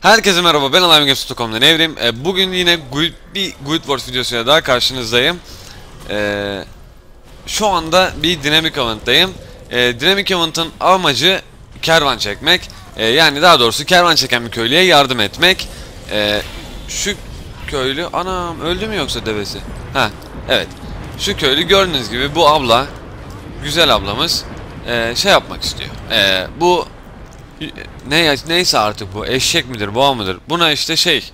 Herkese merhaba ben AlimeGames.com'dan Evrim. E, bugün yine Guild, bir Guild Wars videosuyla daha karşınızdayım. E, şu anda bir Dynamic Event'tayım. E, Dynamic Event'ın amacı kervan çekmek. E, yani daha doğrusu kervan çeken bir köylüye yardım etmek. E, şu köylü... Anam öldü mü yoksa devesi? Ha evet. Şu köylü gördüğünüz gibi bu abla, güzel ablamız e, şey yapmak istiyor. E, bu ne neyse artık bu eşek midir boğa mıdır buna işte şey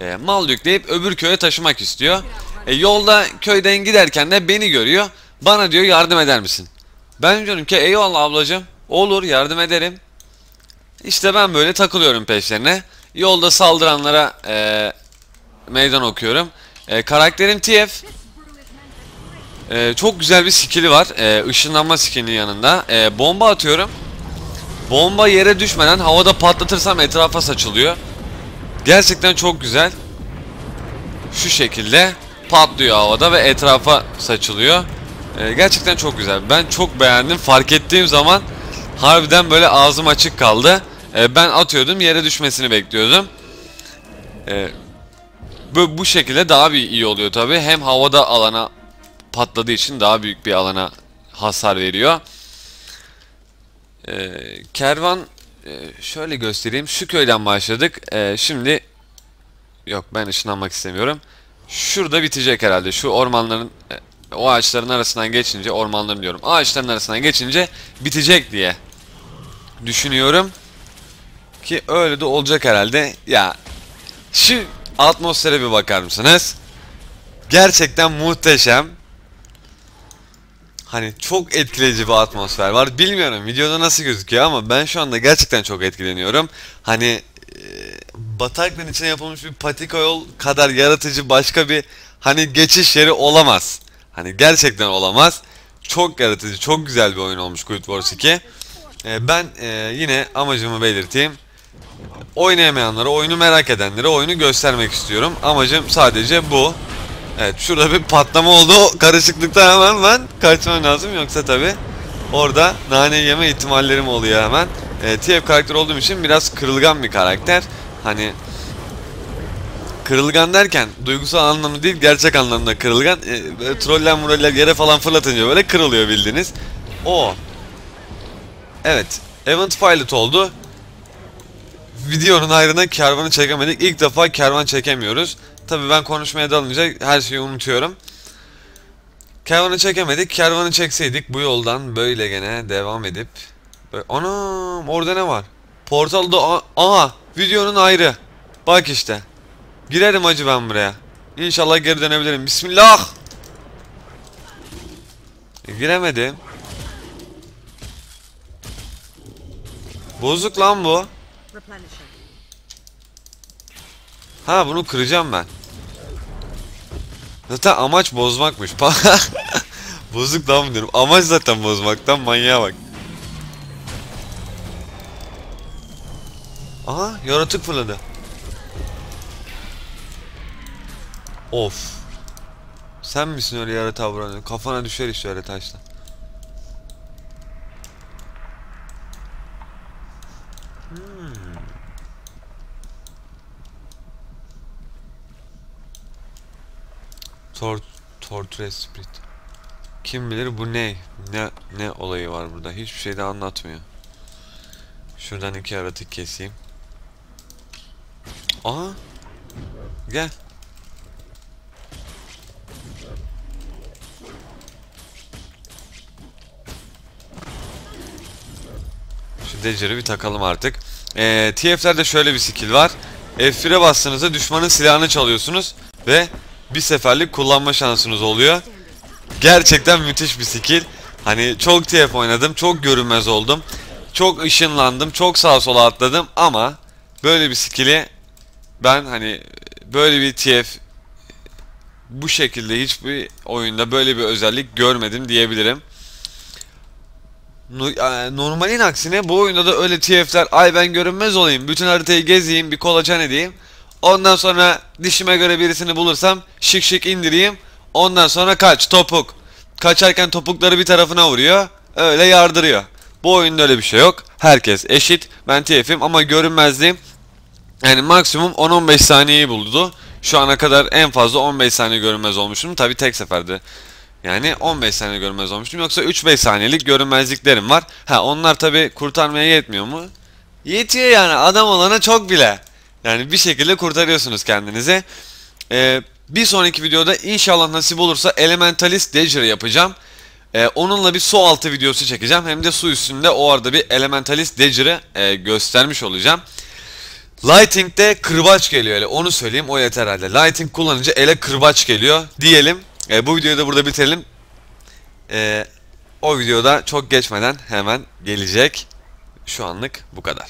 e, mal yükleyip öbür köye taşımak istiyor. E, yolda köyden giderken de beni görüyor. Bana diyor yardım eder misin? Ben diyorum ki eyvallah ablacığım olur yardım ederim. İşte ben böyle takılıyorum peşlerine. Yolda saldıranlara e, meydan okuyorum. E, karakterim TF. E, çok güzel bir skill'i var. E, ışınlanma skill'inin yanında. E, bomba atıyorum. Bomba yere düşmeden havada patlatırsam etrafa saçılıyor. Gerçekten çok güzel. Şu şekilde patlıyor havada ve etrafa saçılıyor. Ee, gerçekten çok güzel. Ben çok beğendim. Fark ettiğim zaman harbiden böyle ağzım açık kaldı. Ee, ben atıyordum yere düşmesini bekliyordum. Ee, bu, bu şekilde daha bir iyi oluyor tabi. Hem havada alana patladığı için daha büyük bir alana hasar veriyor. Ee, kervan e, şöyle göstereyim. Şu köyden başladık. Ee, şimdi yok ben ışınlanmak istemiyorum. Şurada bitecek herhalde. Şu ormanların e, o ağaçların arasından geçince ormanların diyorum. Ağaçların arasından geçince bitecek diye düşünüyorum. Ki öyle de olacak herhalde. Ya şu atmosfere bir bakar mısınız? Gerçekten muhteşem. Hani çok etkileyici bir atmosfer var. Bilmiyorum videoda nasıl gözüküyor ama ben şu anda gerçekten çok etkileniyorum. Hani e, bataklığın içine yapılmış bir patika yol kadar yaratıcı başka bir hani geçiş yeri olamaz. Hani gerçekten olamaz. Çok yaratıcı, çok güzel bir oyun olmuş Guild Wars 2. E, ben e, yine amacımı belirteyim. Oynayamayanlara, oyunu merak edenlere oyunu göstermek istiyorum. Amacım sadece bu. Evet şurada bir patlama oldu. Karışıklıkta hemen ben kaçmam lazım. Yoksa tabi orada nane yeme ihtimallerim oluyor hemen. E, TF karakter olduğum için biraz kırılgan bir karakter. Hani kırılgan derken duygusal anlamda değil gerçek anlamda kırılgan. E, troller muroller yere falan fırlatınca böyle kırılıyor bildiğiniz. O. Evet. Event Pilot oldu. Videonun ayrına kervanı çekemedik. İlk defa kervan çekemiyoruz. Tabii ben konuşmaya dalınca her şeyi unutuyorum. Kervanı çekemedik. Kervanı çekseydik bu yoldan böyle gene devam edip böyle... Anam orada ne var? Portalda aha videonun ayrı. Bak işte. Girerim acı ben buraya. İnşallah geri dönebilirim. Bismillah. E, giremedim. Bozuk lan bu. Ha bunu kıracağım ben. Zaten amaç bozmakmış. Bozuk lan diyorum. Amaç zaten bozmaktan manyağa bak. Aha yaratık fırladı. Of. Sen misin öyle yaratığa vuran? Kafana düşer işte öyle taşla. Tor Torture Spirit. Kim bilir bu ne? Ne ne olayı var burada? Hiçbir şey de anlatmıyor. Şuradan iki yaratık keseyim. Aha. Gel. Şu Dagger'ı bir takalım artık. Ee, TF'lerde şöyle bir skill var. F1'e bastığınızda düşmanın silahını çalıyorsunuz ve bir seferlik kullanma şansınız oluyor. Gerçekten müthiş bir skill. Hani çok TF oynadım, çok görünmez oldum. Çok ışınlandım, çok sağa sola atladım ama böyle bir skill'i ben hani böyle bir TF bu şekilde hiçbir oyunda böyle bir özellik görmedim diyebilirim. Normalin aksine bu oyunda da öyle TF'ler ay ben görünmez olayım, bütün haritayı gezeyim, bir kolaçan edeyim. Ondan sonra dişime göre birisini bulursam şık şık indireyim. Ondan sonra kaç topuk. Kaçarken topukları bir tarafına vuruyor. Öyle yardırıyor. Bu oyunda öyle bir şey yok. Herkes eşit. Ben TF'im ama görünmezliğim Yani maksimum 10-15 saniyeyi buldu. Şu ana kadar en fazla 15 saniye görünmez olmuşum. Tabi tek seferde. Yani 15 saniye görünmez olmuştum. Yoksa 3-5 saniyelik görünmezliklerim var. Ha onlar tabi kurtarmaya yetmiyor mu? Yetiyor yani adam olana çok bile. Yani bir şekilde kurtarıyorsunuz kendinizi. Ee, bir sonraki videoda inşallah nasip olursa Elementalist Dagger yapacağım. Ee, onunla bir su altı videosu çekeceğim. Hem de su üstünde o arada bir Elementalist Dagger'ı e, göstermiş olacağım. Lighting'de kırbaç geliyor öyle onu söyleyeyim o yeter herhalde. Lighting kullanınca ele kırbaç geliyor diyelim. E, bu videoyu da burada bitirelim. E, o videoda çok geçmeden hemen gelecek. Şu anlık bu kadar.